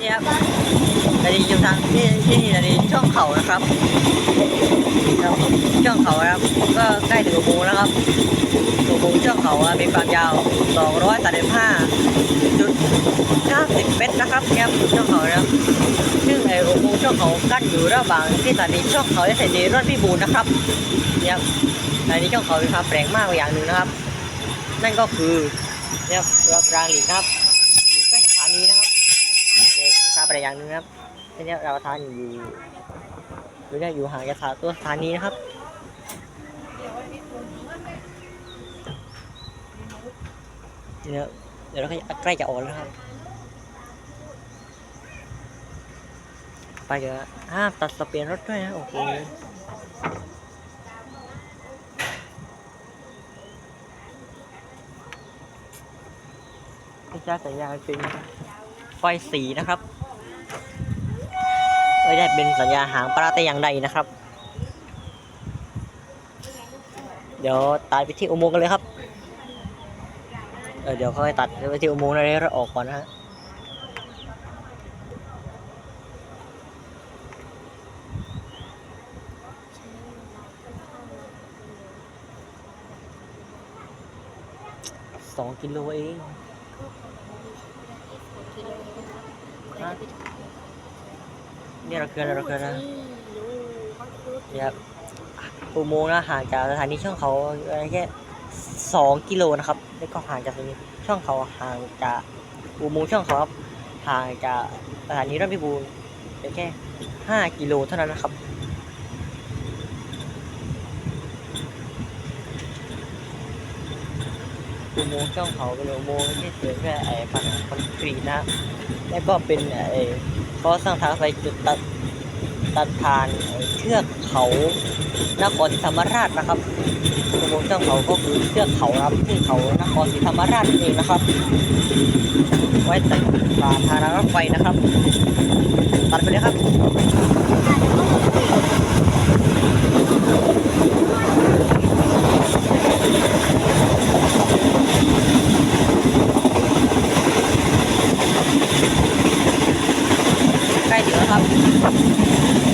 นี่ครับตอนาดีอยู่ทางที่ที่นี่ตอนาดีช่องเขานะครับครับช่องเขานะครับ ก็ใกล้ถึงอุโมงค์แล้วครับอุโมงค์ช่องเขาอะมีความยาว235จุด90เมตรนะครับเนี่ยช่องเขานะครับซึ่งไอ้อุโมงค์ช่องเขากั้นอยู่ระหว่างที่สถานีช่องเขาและสถานีรถพิบูลนะครับเนี่ยครับสถานีช่องเขามีความแปลกมากอย่างหนึ่งนะครับ นั่นก็คือเนี่ยครับรางหลีกครับอยู่ใกล้สถานีนะครับ เด็กทราบอะ ไรอย่างหนึงครับที่นี้เราทานอยู่หรือเนี่ยอยู่ห่างจากสถาตัวสถานีนะครับเดี๋ยวเดี๋ยวเราใกล้จะออกแล้วครับไปเดี๋ยวห้ามตัดสเปียนรถด้วยนะโอเคที่จะสัญญาณเป็นไฟสีนะครับ ไม่ได้เป็นสัญญาหางปลาแต่อย่างใดนะครับ เดี๋ยวตัดไปที่อุโมงค์กันเลยครับเเดี๋ยวค่อยตัดไปที่อุโมงค์แล้เราออกก่อนนะฮะสองกิโลเอง ฮะนี่เราเกินเราเกินนะเนี่ยครับอุโมงค์นะห่างจากสถานีช่องเขาแค่สองกิโลนะครับ แล้วก็ห่างจากสถานีช่องเขาห่างจากอุโมงค์ช่องเขาครับห่างจากสถานีรถพิบูลเพียงแค่ห้ากิโลเท่านั้นนะครับอุโมงค์ช่องเขาเป็นอุโมงค์ที่เสริมด้วยไอ้ผนังคอนกรีตนะ แล้วก็เป็นไอ้ ก็สร้างทางไปจุดตัดตัดผ่านเทือกเขานครศรีธรรมราชนะครับอุโมงค์ช่องเขาก็คือเทือกเขานะครับที่เขานครศรีธรรมราชนั่นเองนะครับ ไว้ตัดผ่านทางรถไฟนะครับ ตัดไปเลยครับ ใกล้ถึงแล้วครับ